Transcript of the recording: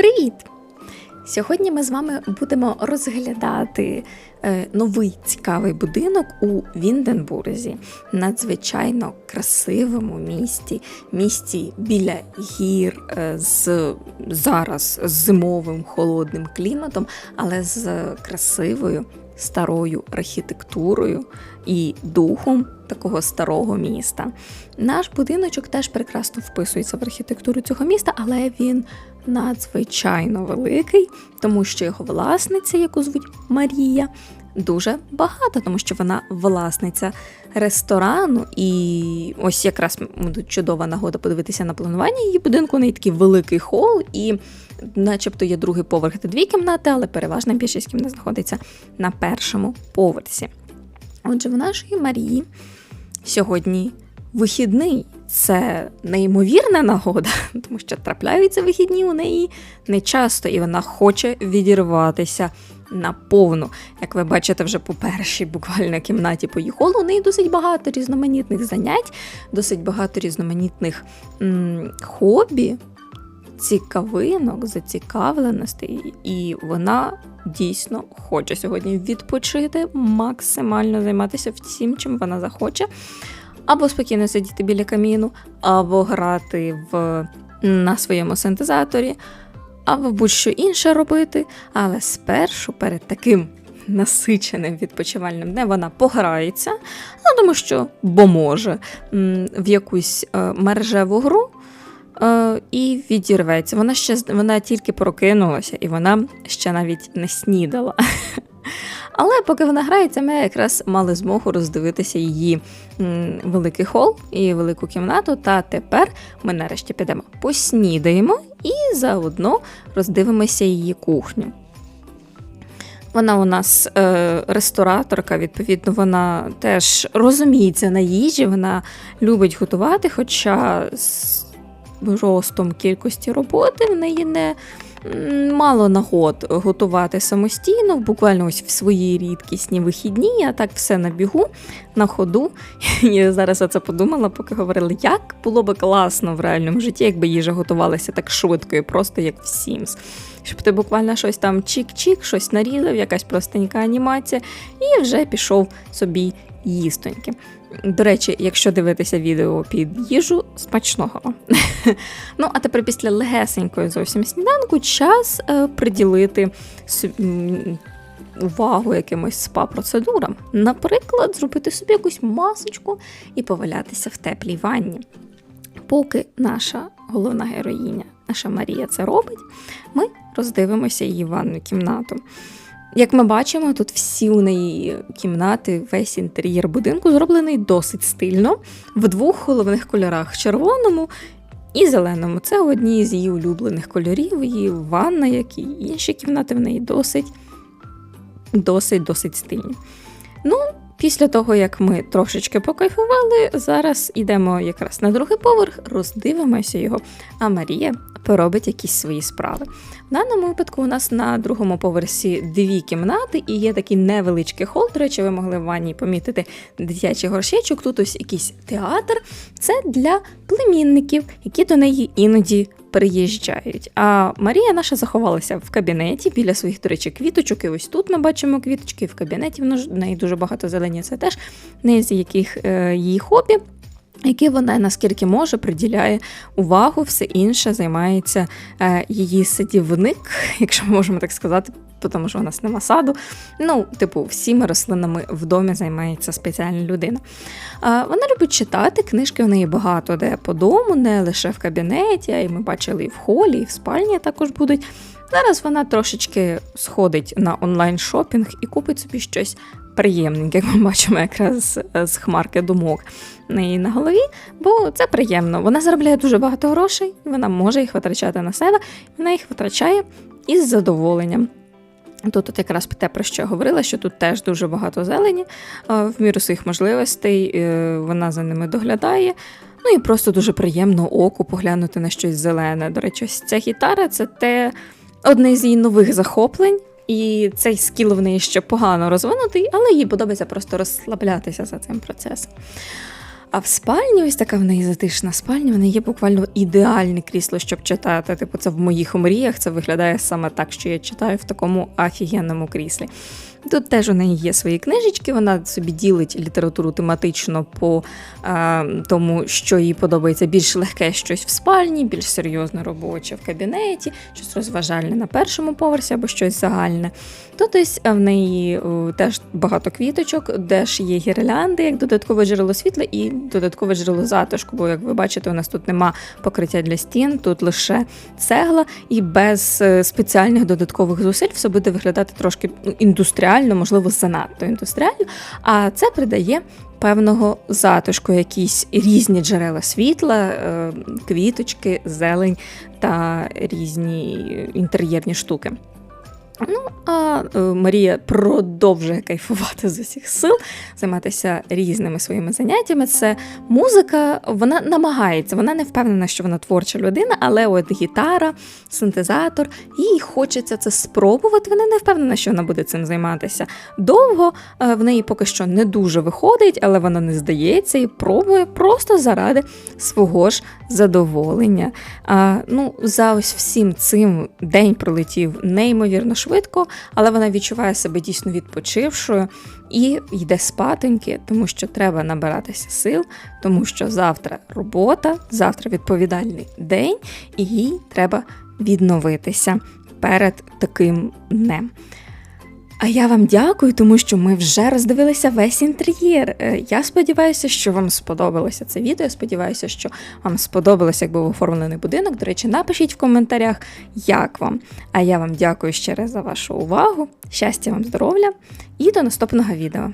Привіт! Сьогодні ми з вами будемо розглядати е, новий цікавий будинок у Вінденбурзі, надзвичайно красивому місті, місті біля гір е, з зараз зимовим холодним кліматом, але з красивою старою архітектурою і духом такого старого міста. Наш будиночок теж прекрасно вписується в архітектуру цього міста, але він надзвичайно великий, тому що його власниця, яку звуть Марія, дуже багата, тому що вона власниця ресторану. І ось якраз чудова нагода подивитися на планування її будинку. У неї такий великий хол, і, начебто, є другий поверх та дві кімнати, але переважна більшість кімнат знаходиться на першому поверсі. Отже, в нашої Марії сьогодні вихідний. Це неймовірна нагода, тому що трапляються вихідні у неї не часто, і вона хоче відірватися наповну. Як ви бачите, вже по першій буквально кімнаті по у неї досить багато різноманітних занять, досить багато різноманітних м- хобі, цікавинок, зацікавленостей, і вона дійсно хоче сьогодні відпочити, максимально займатися всім, чим вона захоче. Або спокійно сидіти біля каміну, або грати в, на своєму синтезаторі, або будь-що інше робити. Але спершу перед таким насиченим відпочивальним днем вона пограється, ну тому що бо може в якусь е, мережеву гру. Е, і відірветься. Вона ще вона тільки прокинулася, і вона ще навіть не снідала. Але поки вона грається, ми якраз мали змогу роздивитися її великий хол і велику кімнату. Та тепер ми нарешті підемо поснідаємо і заодно роздивимося її кухню. Вона у нас е, рестораторка, відповідно, вона теж розуміється на їжі, вона любить готувати, хоча з ростом кількості роботи в неї не мало нагод готувати самостійно, буквально ось в свої рідкісні вихідні, а так все на бігу, на ходу. Я зараз оце подумала, поки говорили, як було би класно в реальному житті, якби їжа готувалася так швидко і просто як в Sims. Щоб ти буквально щось там чик-чик, щось нарізав, якась простенька анімація, і вже пішов собі їстоньки. До речі, якщо дивитися відео під їжу, смачного. ну, а тепер після легесенької зовсім сніданку час е, приділити увагу якимось спа-процедурам. Наприклад, зробити собі якусь масочку і повалятися в теплій ванні. Поки наша головна героїня, наша Марія, це робить, ми роздивимося її ванну кімнату. Як ми бачимо, тут всі у неї кімнати, весь інтер'єр будинку зроблений досить стильно в двох головних кольорах червоному і зеленому. Це одні з її улюблених кольорів, її ванна, як і інші кімнати в неї досить досить досить стильні. Ну, Після того, як ми трошечки покайфували, зараз йдемо якраз на другий поверх, роздивимося його, а Марія поробить якісь свої справи. В даному випадку у нас на другому поверсі дві кімнати і є такий невеличкий хол. До речі, ви могли в ванні помітити дитячий горщечок. Тут ось якийсь театр. Це для племінників, які до неї іноді приїжджають. А Марія наша заховалася в кабінеті біля своїх, до речі, квіточок. І ось тут ми бачимо квіточки в кабінеті. В неї дуже багато зелені. Це теж не з яких е, її хобі. Які вона наскільки може приділяє увагу, все інше займається е, її садівник, якщо ми можемо так сказати, тому що у нас нема саду. Ну, типу, всіми рослинами в домі займається спеціальна людина. Е, вона любить читати, книжки в неї багато де по дому, не лише в кабінеті, й ми бачили і в холі, і в спальні також будуть. Зараз вона трошечки сходить на онлайн шопінг і купить собі щось приємненьке, як ми бачимо, якраз з хмарки думок неї на голові, бо це приємно. Вона заробляє дуже багато грошей, вона може їх витрачати на себе, вона їх витрачає із задоволенням. Тут от якраз те, про що я говорила, що тут теж дуже багато зелені, в міру своїх можливостей е, вона за ними доглядає. Ну і просто дуже приємно оку поглянути на щось зелене. До речі, ось ця гітара це те одне з її нових захоплень. І цей скіл в неї ще погано розвинутий, але їй подобається просто розслаблятися за цим процесом. А в спальні, ось така в неї затишна спальня, в неї є буквально ідеальне крісло, щоб читати. Типу, це в моїх мріях це виглядає саме так, що я читаю в такому офігенному кріслі. Тут теж у неї є свої книжечки, вона собі ділить літературу тематично по е, тому, що їй подобається більш легке щось в спальні, більш серйозно робоче в кабінеті, щось розважальне на першому поверсі або щось загальне. Тут ось в неї теж багато квіточок, де ж є гірлянди, як додаткове джерело світла і додаткове джерело затишку. Бо, як ви бачите, у нас тут нема покриття для стін, тут лише цегла, і без е, спеціальних додаткових зусиль все буде виглядати трошки ну, індустріально, можливо, занадто індустріально. А це придає певного затишку, якісь різні джерела світла, е, квіточки, зелень та різні інтер'єрні штуки. А е, Марія продовжує кайфувати з усіх сил, займатися різними своїми заняттями. Це музика, вона намагається, вона не впевнена, що вона творча людина, але от гітара, синтезатор, їй хочеться це спробувати. Вона не впевнена, що вона буде цим займатися довго. е, В неї поки що не дуже виходить, але вона не здається і пробує просто заради свого ж задоволення. А, ну, за ось всім цим день пролетів неймовірно швидко, але вона відчуває себе дійсно відпочившою і йде спатоньки, тому що треба набиратися сил, тому що завтра робота, завтра відповідальний день, і їй треба відновитися перед таким днем. А я вам дякую, тому що ми вже роздивилися весь інтер'єр. Е, Я сподіваюся, що вам сподобалося це відео. Я сподіваюся, що вам сподобалося, як був оформлений будинок. До речі, напишіть в коментарях, як вам. А я вам дякую ще раз за вашу увагу. Щастя вам, здоров'я і до наступного відео.